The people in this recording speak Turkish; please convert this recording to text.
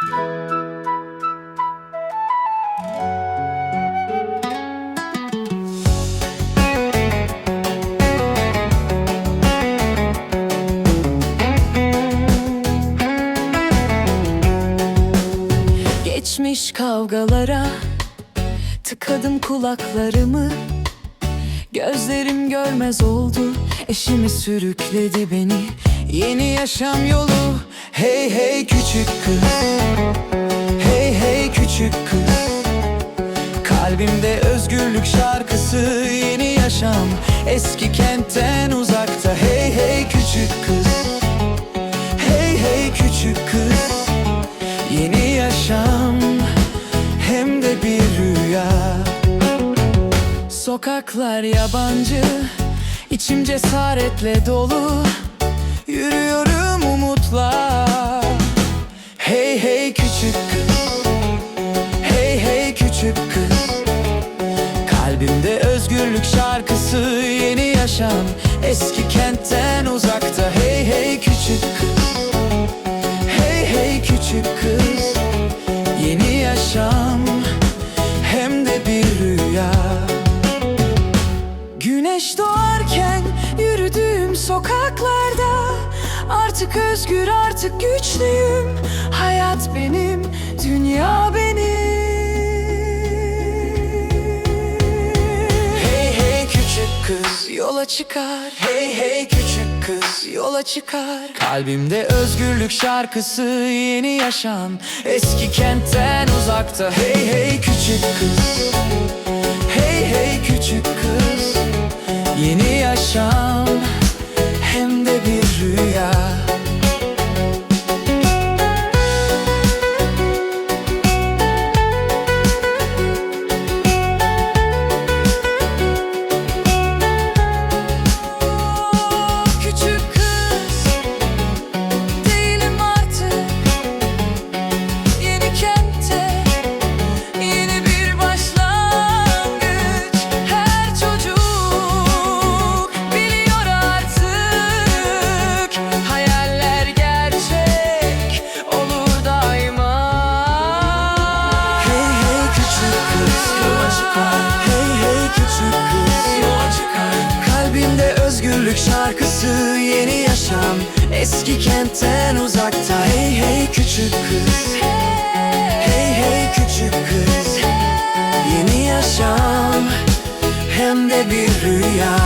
Geçmiş kavgalara Tıkadım kulaklarımı. Gözlerim görmez oldu Eşimi sürükledi beni. Yeni yaşam yolu Hey hey küçük kız. Hey hey küçük kız. Kalbimde özgürlük şarkısı Yeni yaşam. Eski kentten uzakta. Hey hey küçük kız. Hey hey küçük kız. Yeni yaşam. Hem de bir rüya. Sokaklar yabancı. İçim cesaretle dolu. Yürüyorum küçük kız. Kalbimde özgürlük şarkısı Yeni yaşam. Eski kentten uzakta Hey hey küçük kız. Hey hey küçük kız. Yeni yaşam Hem de bir rüya. Güneş doğarken yürüdüğüm sokaklarda Artık özgür artık güçlüyüm. Hayat benim, dünya yola çıkar. Hey hey küçük kız. Yola çıkar. Kalbimde özgürlük şarkısı yeni yaşam. Eski kentten uzakta. Hey hey küçük şarkısı yeni yaşam. Eski kentten uzakta. Hey hey küçük kız. Hey hey küçük kız. Yeni yaşam. Hem de bir rüya